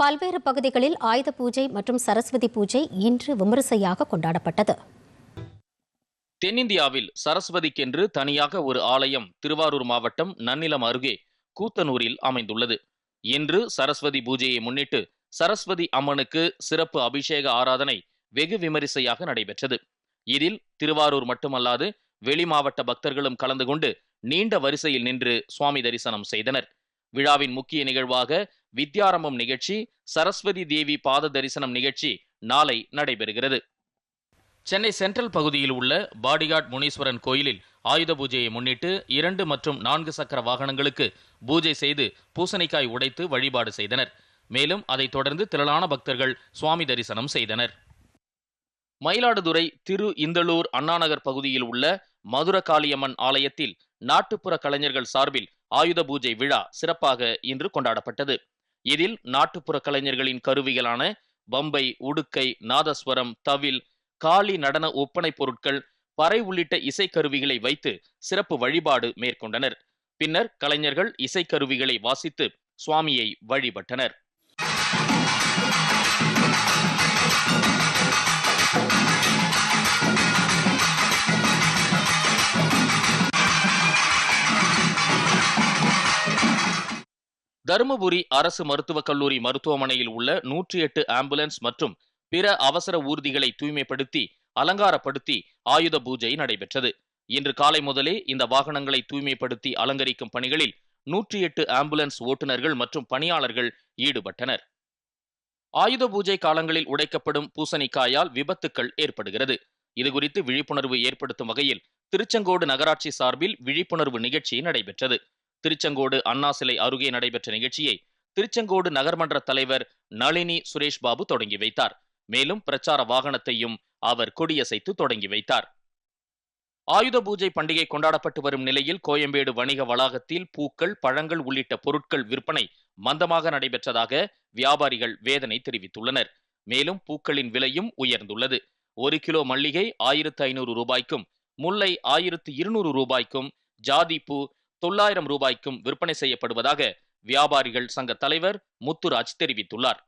பல்வேறு பகுதிகளில் ஆயுத பூஜை மற்றும் சரஸ்வதி பூஜை இன்று விமரிசையாக கொண்டாடப்பட்டது. தென்னிந்தியாவில் சரஸ்வதிக்கென்று தனியாக ஒரு ஆலயம் திருவாரூர் மாவட்டம் நன்னிலம் அருகே கூத்தனூரில் அமைந்துள்ளது. இன்று சரஸ்வதி பூஜையை முன்னிட்டு சரஸ்வதி அம்மனுக்கு சிறப்பு அபிஷேக ஆராதனை வெகு விமரிசையாக நடைபெற்றது. இதில் திருவாரூர் மட்டுமல்லாது வெளி மாவட்ட பக்தர்களும் கலந்து கொண்டு நீண்ட வரிசையில் நின்று சுவாமி தரிசனம் செய்தனர். விழாவின் முக்கிய நிகழ்வாக வித்யாரம்பம் நிகழ்ச்சி சரஸ்வதி தேவி பாத தரிசனம் நிகழ்ச்சி நாளை நடைபெறுகிறது. சென்னை சென்ட்ரல் பகுதியில் உள்ள பாடிகாட் முனீஸ்வரன் கோயிலில் ஆயுத பூஜையை முன்னிட்டு இரண்டு மற்றும் நான்கு சக்கர வாகனங்களுக்கு பூஜை செய்து பூசணிக்காய் உடைத்து வழிபாடு செய்தனர். மேலும் அதைத் தொடர்ந்து திரளான பக்தர்கள் சுவாமி தரிசனம் செய்தனர். மயிலாடுதுறை திரு இந்தளூர் அண்ணாநகர் பகுதியில் உள்ள மதுரகாளியம்மன் ஆலயத்தில் நாட்டுப்புற கலைஞர்கள் சார்பில் ஆயுத பூஜை விழா சிறப்பாக இன்று கொண்டாடப்பட்டது. இதில் நாட்டுப்புற கலைஞர்களின் கருவிகளான பம்பை உடுக்கை நாதஸ்வரம் தவில் காளி நடன ஒப்பனை பொருட்கள் பறை உள்ளிட்ட இசைக்கருவிகளை வைத்து சிறப்பு வழிபாடு மேற்கொண்டனர். பின்னர் கலைஞர்கள் இசைக்கருவிகளை வாசித்து சுவாமியை வழிபட்டனர். தருமபுரி அரசு மருத்துவக் கல்லூரி மருத்துவமனையில் உள்ள நூற்றி எட்டு ஆம்புலன்ஸ் மற்றும் பிற அவசர ஊர்திகளை தூய்மைப்படுத்தி அலங்காரப்படுத்தி ஆயுத பூஜை நடைபெற்றது. இன்று காலை முதலே இந்த வாகனங்களை தூய்மைப்படுத்தி அலங்கரிக்கும் பணிகளில் நூற்றி எட்டு ஆம்புலன்ஸ் ஓட்டுநர்கள் மற்றும் பணியாளர்கள் ஈடுபட்டனர். ஆயுத பூஜை காலங்களில் உடைக்கப்படும் பூசணிக்காயால் விபத்துக்கள் ஏற்படுகிறது. இதுகுறித்து விழிப்புணர்வு ஏற்படுத்தும் வகையில் திருச்செங்கோடு நகராட்சி சார்பில் விழிப்புணர்வு நிகழ்ச்சி நடைபெற்றது. திருச்செங்கோடு அண்ணா சிலை அருகே நடைபெற்ற நிகழ்ச்சியை திருச்செங்கோடு நகர்மன்ற தலைவர் நளினி சுரேஷ் பாபு தொடங்கி வைத்தார். மேலும் பிரச்சார வாகனத்தையும் அவர் கொடியசைத்து தொடங்கி வைத்தார். ஆயுத பூஜை பண்டிகை கொண்டாடப்பட்டு வரும் நிலையில் கோயம்பேடு வணிக வளாகத்தில் பூக்கள் பழங்கள் உள்ளிட்ட பொருட்கள் விற்பனை மந்தமாக நடைபெற்றதாக வியாபாரிகள் வேதனை தெரிவித்துள்ளனர். மேலும் பூக்களின் விலையும் உயர்ந்துள்ளது. ஒரு கிலோ மல்லிகை ஆயிரத்து ஐநூறு ரூபாய்க்கும் முல்லை ஆயிரத்து இருநூறு ரூபாய்க்கும் ஜாதி பூ தொள்ளாயிரம் ரூபாய்க்கும் விற்பனை செய்யப்படுவதாக வியாபாரிகள் சங்க தலைவர் முத்துராஜ் தெரிவித்துள்ளார்.